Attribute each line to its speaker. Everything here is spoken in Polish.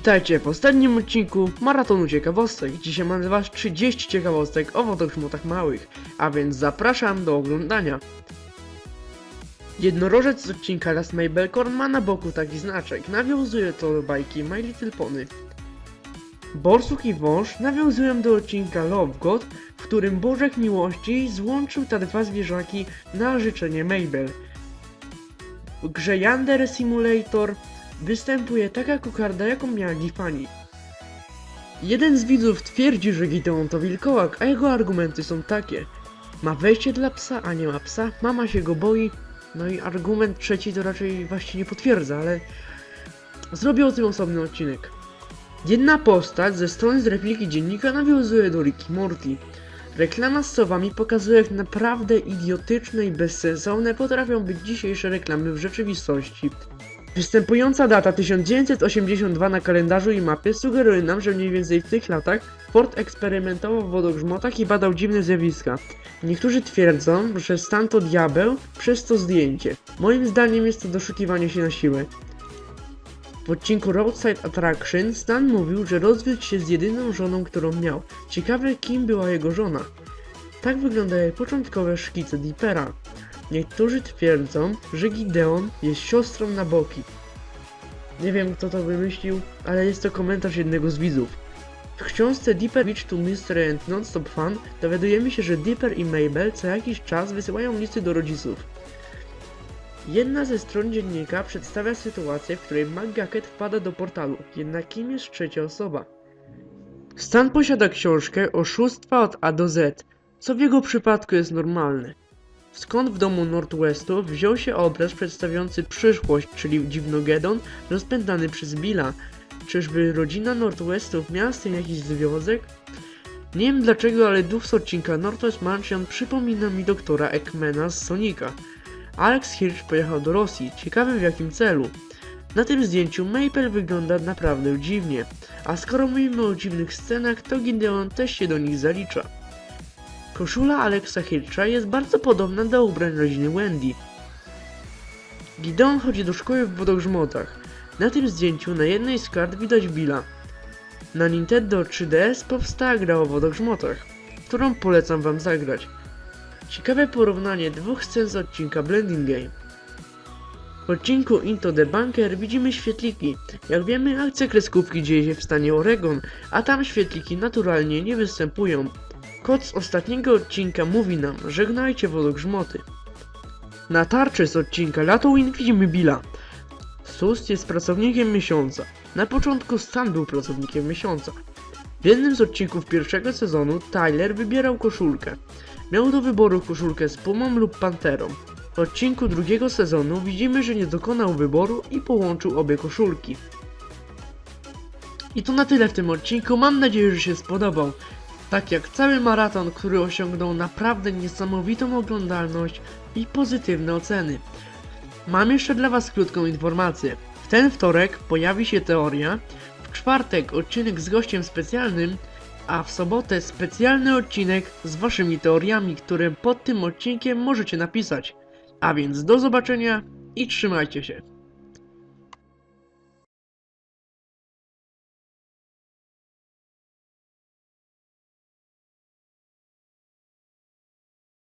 Speaker 1: Witajcie w ostatnim odcinku Maratonu Ciekawostek. Dzisiaj mam dla was 30 ciekawostek o wodogrzmotach małych, a więc zapraszam do oglądania. Jednorożec z odcinka Last Mabelcorn ma na boku taki znaczek, nawiązuje to do bajki My Little Pony. Borsuk i wąż nawiązują do odcinka Love God, w którym Bożek Miłości złączył te dwa zwierzaki na życzenie Mabel. W grze Yandere Simulator występuje taka kokarda, jaką miała Gifani. Jeden z widzów twierdzi, że Gideon to wilkołak, a jego argumenty są takie. Ma wejście dla psa, a nie ma psa, mama się go boi. No i argument trzeci to raczej właśnie nie potwierdza, ale zrobię o tym osobny odcinek. Jedna postać ze strony z repliki dziennika nawiązuje do Ricky Morty. Reklama z sowami pokazuje jak naprawdę idiotyczne i bezsensowne potrafią być dzisiejsze reklamy w rzeczywistości. Występująca data 1982 na kalendarzu i mapie sugeruje nam, że mniej więcej w tych latach Ford eksperymentował w wodogrzmotach i badał dziwne zjawiska. Niektórzy twierdzą, że stan to diabeł przez to zdjęcie. Moim zdaniem jest to doszukiwanie się na siłę. W odcinku Roadside Attraction Stan mówił, że rozwiódł się z jedyną żoną, którą miał. Ciekawe kim była jego żona. Tak wyglądają początkowe szkice Deepera. Niektórzy twierdzą, że Gideon jest siostrą Naboki. Nie wiem kto to wymyślił, ale jest to komentarz jednego z widzów. W książce Dipper Beach to Mystery and Non-Stop Fun dowiadujemy się, że Dipper i Mabel co jakiś czas wysyłają listy do rodziców. Jedna ze stron dziennika przedstawia sytuację, w której McGucket wpada do portalu, jednak kim jest trzecia osoba? Stan posiada książkę Oszustwa od A do Z, co w jego przypadku jest normalne. Skąd w domu Northwestu wziął się obraz przedstawiający przyszłość, czyli Dziwnogedon, rozpętany przez Billa? Czyżby rodzina Northwestów miała z tym jakiś związek? Nie wiem dlaczego, ale duch z odcinka Northwest Mansion przypomina mi doktora Ekmana z Sonika. Alex Hirsch pojechał do Rosji, ciekawy w jakim celu. Na tym zdjęciu Maple wygląda naprawdę dziwnie, a skoro mówimy o dziwnych scenach, to Gideon też się do nich zalicza. Koszula Alexa Hircha jest bardzo podobna do ubrań rodziny Wendy. Gideon chodzi do szkoły w wodogrzmotach. Na tym zdjęciu na jednej z kart widać Billa. Na Nintendo 3DS powstała gra o wodogrzmotach, którą polecam wam zagrać. Ciekawe porównanie dwóch scen z odcinka Blending Game. W odcinku Into the Bunker widzimy świetliki. Jak wiemy, akcja kreskówki dzieje się w stanie Oregon, a tam świetliki naturalnie nie występują. Kod z ostatniego odcinka mówi nam, żegnajcie wodogrzmoty. Na tarczy z odcinka Latowin widzimy Billa. Sus jest pracownikiem miesiąca. Na początku Stan był pracownikiem miesiąca. W jednym z odcinków pierwszego sezonu Tyler wybierał koszulkę. Miał do wyboru koszulkę z pumą lub panterą. W odcinku drugiego sezonu widzimy, że nie dokonał wyboru i połączył obie koszulki. I to na tyle w tym odcinku, mam nadzieję, że się spodobał. Tak jak cały maraton, który osiągnął naprawdę niesamowitą oglądalność i pozytywne oceny. Mam jeszcze dla Was krótką informację. W ten wtorek pojawi się teoria, w czwartek odcinek z gościem specjalnym, a w sobotę specjalny odcinek z Waszymi teoriami, które pod tym odcinkiem możecie napisać. A więc do zobaczenia i trzymajcie się.